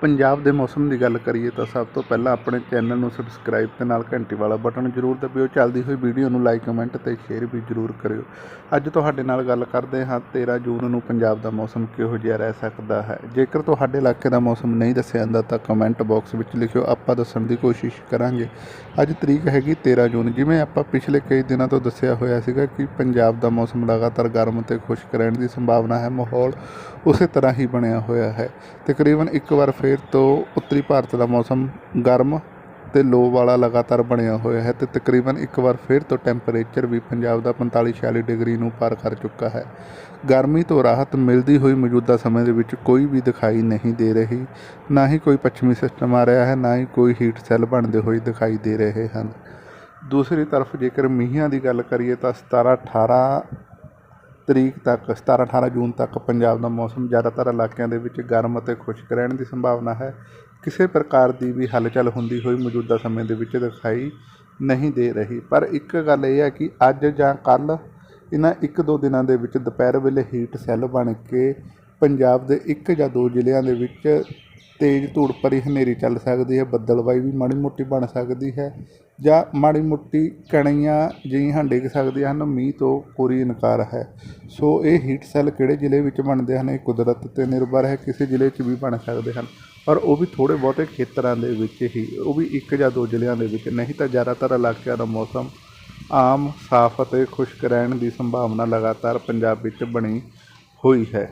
ਪੰਜਾਬ ਦੇ ਮੌਸਮ ਦੀ ਗੱਲ ਕਰੀਏ ਤਾਂ ਸਭ ਤੋਂ ਪਹਿਲਾਂ ਆਪਣੇ ਚੈਨਲ ਨੂੰ ਸਬਸਕ੍ਰਾਈਬ ਤੇ ਨਾਲ ਘੰਟੀ ਵਾਲਾ ਬਟਨ ਜ਼ਰੂਰ ਦਬਾਇਓ ਚੱਲਦੀ ਹੋਈ ਵੀਡੀਓ ਨੂੰ ਲਾਈਕ ਕਮੈਂਟ ਤੇ ਸ਼ੇਅਰ ਵੀ ਜ਼ਰੂਰ ਕਰਿਓ। ਅੱਜ ਤੁਹਾਡੇ ਨਾਲ ਗੱਲ ਕਰਦੇ ਹਾਂ 13 ਜੂਨ ਨੂੰ ਪੰਜਾਬ ਦਾ ਮੌਸਮ ਕਿਹੋ ਜਿਹਾ ਰਹਿ ਸਕਦਾ ਹੈ? ਜੇਕਰ ਤੁਹਾਡੇ ਇਲਾਕੇ ਦਾ ਮੌਸਮ ਨਹੀਂ ਦੱਸਿਆ ਜਾਂਦਾ ਤਾਂ ਕਮੈਂਟ ਬਾਕਸ ਵਿੱਚ ਲਿਖਿਓ, ਆਪਾਂ ਦੱਸਣ ਦੀ ਕੋਸ਼ਿਸ਼ ਕਰਾਂਗੇ। ਅੱਜ ਤਰੀਕ ਹੈਗੀ 13 ਜੂਨ, ਜਿਵੇਂ ਆਪਾਂ ਪਿਛਲੇ ਕਈ ਦਿਨਾਂ ਤੋਂ ਦੱਸਿਆ ਹੋਇਆ ਸੀਗਾ ਕਿ ਪੰਜਾਬ ਦਾ ਮੌਸਮ ਲਗਾਤਾਰ ਗਰਮ ਤੇ ਖੁਸ਼ਕ ਰਹਿਣ ਦੀ ਸੰਭਾਵਨਾ ਹੈ, ਮਾਹੌਲ ਉਸੇ ਤਰ੍ਹਾਂ ਹੀ ਬਣਿਆ ਹੋਇਆ ਹੈ। ਤਕਰੀਬਨ ਇੱਕ ਵਾਰ ਫਿਰ ਤੋਂ ਉੱਤਰੀ ਭਾਰਤ ਦਾ ਮੌਸਮ ਗਰਮ ਤੇ ਲੋ ਵਾਲਾ ਲਗਾਤਾਰ ਬਣਿਆ ਹੋਇਆ ਹੈ ਤੇ ਤਕਰੀਬਨ ਇੱਕ ਵਾਰ ਫਿਰ ਤੋਂ ਟੈਂਪਰੇਚਰ ਵੀ ਪੰਜਾਬ ਦਾ 45 46 ਡਿਗਰੀ ਨੂੰ ਪਾਰ ਕਰ ਚੁੱਕਾ ਹੈ। ਗਰਮੀ ਤੋਂ ਰਾਹਤ ਮਿਲਦੀ ਹੋਈ ਮੌਜੂਦਾ ਸਮੇਂ ਦੇ ਵਿੱਚ ਕੋਈ ਵੀ ਦਿਖਾਈ ਨਹੀਂ ਦੇ ਰਹੀ। ਨਾ ਹੀ ਕੋਈ ਪੱਛਮੀ ਸਿਸਟਮ ਆ ਰਿਹਾ ਹੈ, ਨਾ ਹੀ ਕੋਈ ਹੀਟ ਸੈੱਲ ਬਣਦੇ ਹੋਏ ਦਿਖਾਈ ਦੇ ਰਹੇ ਹਨ। ਦੂਸਰੀ ਤਰਫ ਜੇਕਰ ਮੀਂਹਾਂ ਦੀ ਗੱਲ ਕਰੀਏ ਤਾਂ 17 18 ਤਰੀਕ ਤੱਕ 17 18 ਜੂਨ ਤੱਕ ਪੰਜਾਬ ਦਾ ਮੌਸਮ ਜ਼ਿਆਦਾਤਰ ਇਲਾਕਿਆਂ ਦੇ ਵਿੱਚ ਗਰਮ ਅਤੇ ਖੁਸ਼ਕ ਰਹਿਣ ਦੀ ਸੰਭਾਵਨਾ ਹੈ। ਕਿਸੇ ਪ੍ਰਕਾਰ ਦੀ ਵੀ ਹਲਚਲ ਹੁੰਦੀ ਹੋਈ ਮੌਜੂਦਾ ਸਮੇਂ ਦੇ ਵਿੱਚ ਦਿਖਾਈ ਨਹੀਂ ਦੇ ਰਹੀ। ਪਰ ਇੱਕ ਗੱਲ ਇਹ ਹੈ ਕਿ ਅੱਜ ਜਾਂ ਕੱਲ੍ਹ ਇਹਨਾਂ ਇੱਕ ਦੋ ਦਿਨਾਂ ਦੇ ਵਿੱਚ ਦੁਪਹਿਰ ਵੇਲੇ ਹੀਟ ਸੈੱਲ ਬਣ ਕੇ ਪੰਜਾਬ ਦੇ ਇੱਕ ਜਾਂ ਦੋ ਜ਼ਿਲ੍ਹਿਆਂ ਦੇ ਵਿੱਚ ਤੇਜ਼ ਧੂੜ ਭਰੀ ਹਨੇਰੀ ਚੱਲ ਸਕਦੀ ਹੈ ਬੱਦਲਵਾਈ ਵੀ ਮਾੜੀ ਮੋਟੀ ਬਣ ਸਕਦੀ ਹੈ ਜਾਂ ਮਾੜੀ ਮੋਟੀ ਕਣੀਆਂ ਜਿਹੀਆਂ ਡਿੱਗ ਸਕਦੀਆਂ ਹਨ, ਮੀਂਹ ਤੋਂ ਪੂਰੀ ਇਨਕਾਰ ਹੈ। ਸੋ ਇਹ ਹੀਟ ਸੈੱਲ ਕਿਹੜੇ ਜ਼ਿਲ੍ਹੇ ਵਿੱਚ ਬਣਦੇ ਹਨ? ਇਹ ਕੁਦਰਤ ਤੇ ਨਿਰਭਰ ਹੈ, ਕਿਸੇ ਜ਼ਿਲ੍ਹੇ 'ਚ ਵੀ ਬਣ ਸਕਦੇ ਹਨ। ਪਰ ਉਹ ਵੀ ਥੋੜ੍ਹੇ ਬਹੁਤੇ ਖੇਤਰਾਂ ਦੇ ਵਿੱਚ ਹੀ, ਉਹ ਵੀ ਇੱਕ ਜਾਂ ਦੋ ਜ਼ਿਲ੍ਹਿਆਂ ਦੇ ਵਿੱਚ। ਨਹੀਂ ਤਾਂ ਜ਼ਿਆਦਾਤਰ ਇਲਾਕਿਆਂ ਦਾ ਮੌਸਮ ਆਮ, ਸਾਫ਼ ਅਤੇ ਖੁਸ਼ਕ ਰਹਿਣ ਦੀ ਸੰਭਾਵਨਾ ਲਗਾਤਾਰ ਪੰਜਾਬ ਵਿੱਚ ਬਣੀ ਹੋਈ ਹੈ।